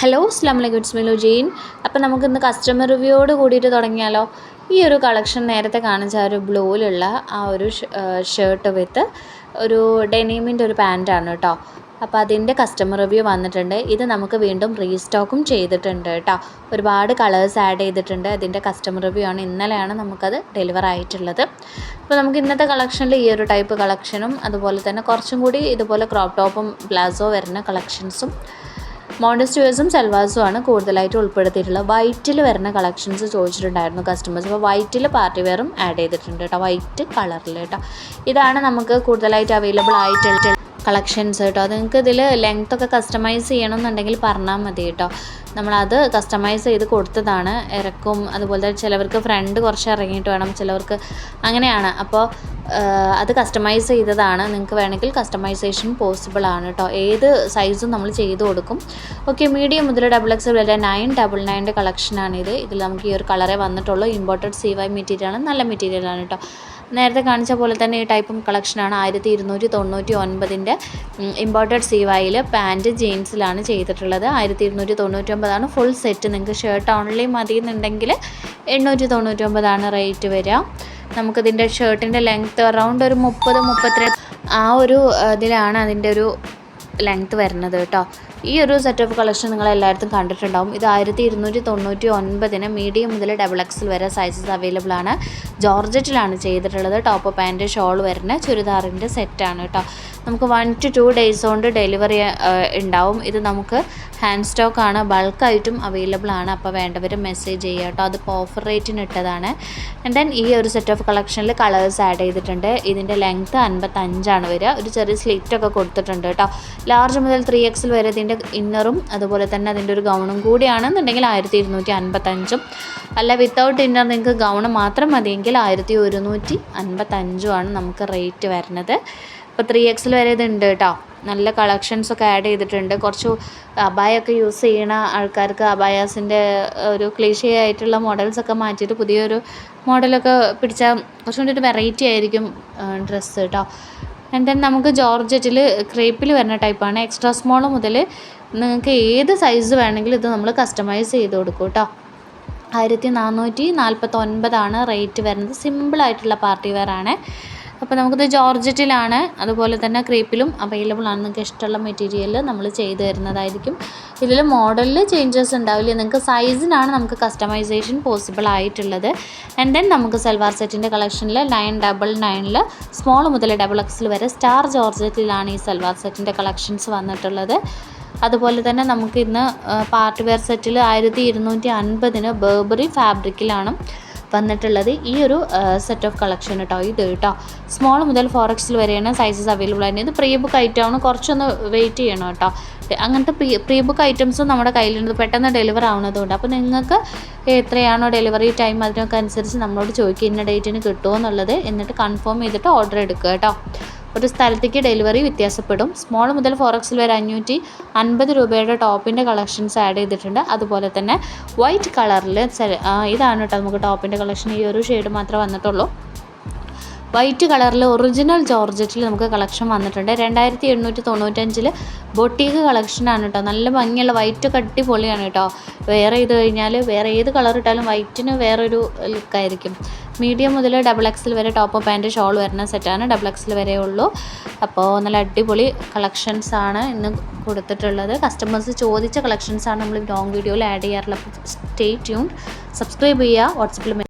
Hello അസ്ലാം വലൈക്കും it's Milu Jain അപ്പം നമുക്കിന്ന് കസ്റ്റമർ റിവ്യൂയോട് കൂടിയിട്ട് തുടങ്ങിയാലോ? ഈ ഒരു കളക്ഷൻ നേരത്തെ കാണിച്ച ആ ഒരു ബ്ലൂവിലുള്ള ആ ഒരു ഷർട്ട് വിത്ത് ഒരു ഡെനീമിന്റെ ഒരു പാന്റാണ് കേട്ടോ അപ്പോൾ അതിന്റെ കസ്റ്റമർ റിവ്യൂ വന്നിട്ടുണ്ട്. ഇത് നമുക്ക് വീണ്ടും റീസ്റ്റോക്കും ചെയ്തിട്ടുണ്ട് കേട്ടോ ഒരുപാട് കളേഴ്സ് ആഡ് ചെയ്തിട്ടുണ്ട്. അതിന്റെ കസ്റ്റമർ റിവ്യൂ ആണ് ഇന്നലെയാണ് നമുക്കത് ഡെലിവർ ആയിട്ടുള്ളത്. അപ്പോൾ നമുക്ക് ഇന്നത്തെ കളക്ഷനിൽ ഈ ഒരു ടൈപ്പ് കളക്ഷനും അതുപോലെ തന്നെ കുറച്ചും കൂടി ഇതുപോലെ ക്രോപ്പ് ടോപ്പും പ്ലാസോ വരുന്ന കളക്ഷൻസും മോഡസ്റ്റ് വേഴ്സും സെൽവാസും ആണ് കൂടുതലായിട്ട് ഉൾപ്പെടുത്തിയിട്ടുള്ളത്. വൈറ്റിൽ വരുന്ന കളക്ഷൻസ് ചോദിച്ചിട്ടുണ്ടായിരുന്നു കസ്റ്റമേഴ്സ് അപ്പോൾ വൈറ്റിൽ പാർട്ടി വെയറും ആഡ് ചെയ്തിട്ടുണ്ട് കേട്ടോ. വൈറ്റ് കളറിൽ കേട്ടോ. ഇതാണ് നമുക്ക് കൂടുതലായിട്ട് അവൈലബിൾ ആയിട്ടുള്ള കളക്ഷൻസ് കേട്ടോ. അത് നിങ്ങൾക്ക് ഇതിൽ ലെങ്ത് ഒക്കെ കസ്റ്റമൈസ് ചെയ്യണമെന്നുണ്ടെങ്കിൽ പറഞ്ഞാൽ മതി കേട്ടോ. നമ്മളത് കസ്റ്റമൈസ് ചെയ്ത് കൊടുത്തതാണ്. ഇറക്കും അതുപോലെ ചിലവർക്ക് ഫ്രണ്ട് കുറച്ച് ഇറങ്ങിയിട്ട് വേണം ചിലവർക്ക് അങ്ങനെയാണ്. അപ്പോൾ അത് കസ്റ്റമൈസ് ചെയ്തതാണ്. നിങ്ങൾക്ക് വേണമെങ്കിൽ കസ്റ്റമൈസേഷൻ പോസിബിൾ ആണ് കേട്ടോ. ഏത് സൈസും നമ്മൾ ചെയ്ത് കൊടുക്കും. ഓക്കെ മീഡിയം മുതൽ ഡബിൾ എക്സ് വരെ നയൻ ഡബിൾ നയന്റെ കളക്ഷനാണിത് ഇതിൽ നമുക്ക് ഈ ഒരു കളറേ വന്നിട്ടുള്ളൂ. ഇമ്പോർട്ടഡ് സി വൈ മെറ്റീരിയലാണ് നല്ല മെറ്റീരിയലാണ് കേട്ടോ. നേരത്തെ കാണിച്ച പോലെ തന്നെ ഈ ടൈപ്പും കളക്ഷനാണ് ആയിരത്തി ഇരുന്നൂറ്റി തൊണ്ണൂറ്റി ഒൻപതിന്റെ ഇമ്പോർട്ടഡ് സീവായിൽ വൈയിൽ പാന്റ് ജീൻസിലാണ് ചെയ്തിട്ടുള്ളത്. ആയിരത്തി ഇരുന്നൂറ്റി തൊണ്ണൂറ്റി ഒമ്പതാണ് ഫുൾ സെറ്റ് നിങ്ങൾക്ക് ഷർട്ട് ഓൺലി മതി എന്നുണ്ടെങ്കിൽ എണ്ണൂറ്റി തൊണ്ണൂറ്റി ഒമ്പതാണ് റേറ്റ് വരിക. നമുക്കിതിന്റെ ഷർട്ടിന്റെ ലെങ്ത്ത് അറൗണ്ട് ഒരു മുപ്പത് മുപ്പത്തിരണ്ട് ആ ഒരു ഇതിലാണ് അതിന്റെ ഒരു ലെങ്ത്ത് വരുന്നത് കേട്ടോ. ഈ ഒരു സെറ്റ് ഓഫ് കളക്ഷൻ നിങ്ങൾ എല്ലായിടത്തും കണ്ടിട്ടുണ്ടാവും. ഇത് ആയിരത്തി ഇരുന്നൂറ്റി തൊണ്ണൂറ്റി ഒൻപതിന് മീഡിയം മുതൽ ഡബിൾ എക്സിൽ വരെ സൈസസ് അവൈലബിൾ ആണ്. ജോർജറ്റിലാണ് ചെയ്തിട്ടുള്ളത്. ടോപ്പ് പാന്റ് ഷോൾ വരുന്ന ചുരിദാറിന്റെ സെറ്റാണ് കേട്ടോ. നമുക്ക് വൺ ടു ടു ഡേയ്സ് കൊണ്ട് ഡെലിവറി ഉണ്ടാവും. ഇത് നമുക്ക് ഹാൻഡ് സ്റ്റോക്ക് ആണ് ബൾക്കായിട്ടും അവൈലബിൾ ആണ്. അപ്പോൾ വേണ്ടവർ മെസ്സേജ് ചെയ്യുക കേട്ടോ. അതിപ്പോൾ ഓഫർ റേറ്റിന് ഇട്ടതാണ്. ആൻഡ് ദെൻ ഈ ഒരു സെറ്റ് ഓഫ് കളക്ഷനിൽ കളേഴ്സ് ആഡ് ചെയ്തിട്ടുണ്ട്. ഇതിന്റെ ലെങ്ത്ത് അൻപത്തഞ്ചാണ് വരിക. ഒരു ചെറിയ സ്ലിറ്റൊക്കെ കൊടുത്തിട്ടുണ്ട് കേട്ടോ. ലാർജ് മുതൽ ത്രീ എക്സിൽ വരെ ഇതിന്റെ ഇന്നറും അതുപോലെ തന്നെ അതിന്റെ ഒരു ഗൗണും കൂടിയാണെന്നുണ്ടെങ്കിൽ ആയിരത്തി ഇരുന്നൂറ്റി അൻപത്തഞ്ചും അല്ല വിത്തൗട്ട് ഇന്നർ നിങ്ങൾക്ക് ഗൗണ് മാത്രം മതിയെങ്കിൽ ആയിരത്തി ഒരുന്നൂറ്റി അൻപത്തഞ്ചുമാണ് നമുക്ക് റേറ്റ് വരുന്നത്. ഇപ്പോൾ ത്രീ എക്സിൽ വരെ ഉണ്ട് കേട്ടോ. നല്ല കളക്ഷൻസ് ഒക്കെ ആഡ് ചെയ്തിട്ടുണ്ട്. കുറച്ച് അബായൊക്കെ യൂസ് ചെയ്യണ ആൾക്കാർക്ക് അബായാസിന്റെ ഒരു ക്ലീഷേ ആയിട്ടുള്ള മോഡൽസൊക്കെ മാറ്റിയിട്ട് പുതിയൊരു മോഡലൊക്കെ പിടിച്ചാൽ കുറച്ചും കൂടി ഒരു വെറൈറ്റി ആയിരിക്കും ഡ്രസ്സ് കേട്ടോ. ആൻഡ് ദെൻ നമുക്ക് ജോർജറ്റിൽ ക്രേപ്പിൽ വരുന്ന ടൈപ്പാണ്. എക്സ്ട്രാ സ്മോൾ മുതൽ നിങ്ങൾക്ക് ഏത് സൈസ് വേണമെങ്കിലും ഇത് നമ്മൾ കസ്റ്റമൈസ് ചെയ്ത് കൊടുക്കും കേട്ടോ ആയിരത്തി നാനൂറ്റി നാൽപ്പത്തൊൻപതാണ് റേറ്റ് വരുന്നത്. സിമ്പിളായിട്ടുള്ള പാർട്ടി വെയർ ആണ്. അപ്പോൾ നമുക്കിത് ജോർജറ്റിലാണ് അതുപോലെ തന്നെ ക്രീപ്പിലും അവൈലബിൾ ആണ്. നിങ്ങൾക്ക് ഇഷ്ടമുള്ള മെറ്റീരിയൽ നമ്മൾ ചെയ്തു തരുന്നതായിരിക്കും. ഇതിൽ മോഡലിൽ ചേഞ്ചസ് ഉണ്ടാവില്ല? നിങ്ങൾക്ക് സൈസിനാണ് നമുക്ക് കസ്റ്റമൈസേഷൻ പോസിബിൾ ആയിട്ടുള്ളത്. ആൻഡ് ദെൻ നമുക്ക് സൽവാർ സെറ്റിന്റെ കളക്ഷനിൽ നയൻ ഡബിൾ നയനിൽ സ്മോൾ മുതൽ ഡബിൾ എക്സിൽ വരെ സ്റ്റാർ ജോർജറ്റിലാണ് ഈ സൽവാർ സെറ്റിന്റെ കളക്ഷൻസ് വന്നിട്ടുള്ളത്. അതുപോലെ തന്നെ നമുക്ക് ഇന്ന് പാർട്ടി വെയർ സെറ്റിൽ ആയിരത്തി ഇരുന്നൂറ്റി അൻപതിന് ബേബറി ഫാബ്രിക്കിലാണ് വന്നിട്ടുള്ളത് ഈ ഒരു സെറ്റ് ഓഫ് കളക്ഷൻ കേട്ടോ ഇത് കേട്ടോ സ്മോൾ മുതൽ ഫോർ എക്സിൽ വരെയാണ് സൈസസ് അവൈലബിൾ ആയിരുന്നു ഇത് പ്രീ ബുക്ക് ആണ്. കുറച്ചൊന്ന് വെയിറ്റ് ചെയ്യണം കേട്ടോ അങ്ങനത്തെ പ്രീ പ്രീ ബുക്ക് ഐറ്റംസും നമ്മുടെ കയ്യിലുണ്ട്. പെട്ടെന്ന് ഡെലിവർ ആവുന്നതുകൊണ്ട് അപ്പോൾ നിങ്ങൾക്ക് എത്രയാണോ ഡെലിവറി ടൈം അതിനൊക്കെ അനുസരിച്ച് നമ്മളോട് ചോദിക്കുക ഇന്ന ഡേറ്റിന് കിട്ടുമോ എന്നുള്ളത് എന്നിട്ട് കൺഫേം ചെയ്തിട്ട് ഓർഡർ എടുക്കുക കേട്ടോ ഒരു സ്ഥലത്തേക്ക് ഡെലിവറി വ്യത്യാസപ്പെടും. സ്മോൾ മുതൽ ഫോർ എക്സിൽ വരെ അഞ്ഞൂറ്റി അൻപത് രൂപയുടെ ടോപ്പിന്റെ കളക്ഷൻസ് ആഡ് ചെയ്തിട്ടുണ്ട്. അതുപോലെ തന്നെ വൈറ്റ് കളറിൽ ഇതാണ് കേട്ടോ നമുക്ക് ടോപ്പിന്റെ കളക്ഷൻ. ഈ ഒരു ഷെയ്ഡ് മാത്രമേ വന്നിട്ടുള്ളൂ. വൈറ്റ് കളറിൽ ഒറിജിനൽ ജോർജറ്റിൽ നമുക്ക് കളക്ഷൻ വന്നിട്ടുണ്ട്. രണ്ടായിരത്തി എണ്ണൂറ്റി തൊണ്ണൂറ്റഞ്ചിൽ ബൊട്ടീക്ക് കളക്ഷനാണ് കേട്ടോ. നല്ല ഭംഗിയുള്ള വൈറ്റ് അടിപൊളിയാണ് കേട്ടോ. വേറെ ഇത് കഴിഞ്ഞാൽ വേറെ ഏത് കളർ ഇട്ടാലും വൈറ്റിന് വേറൊരു ലുക്കായിരിക്കും മീഡിയം മുതൽ ഡബിൾ എക്സിൽ വരെ ടോപ്പ് പാന്റ് ഷോൾ വരുന്ന സെറ്റാണ് ഡബിൾ എക്സിൽ വരെ ഉള്ളൂ. അപ്പോൾ നല്ല അടിപൊളി കളക്ഷൻസ് ആണ് ഇന്ന് കൊടുത്തിട്ടുള്ളത്. കസ്റ്റമേഴ്സ് ചോദിച്ച കളക്ഷൻസ് ആണ് നമ്മൾ ലോങ് വീഡിയോയിൽ ആഡ് ചെയ്യാറുള്ളത്. സ്റ്റേ ട്യൂൺ സബ്സ്ക്രൈബ് ചെയ്യുക. വാട്സപ്പിൽ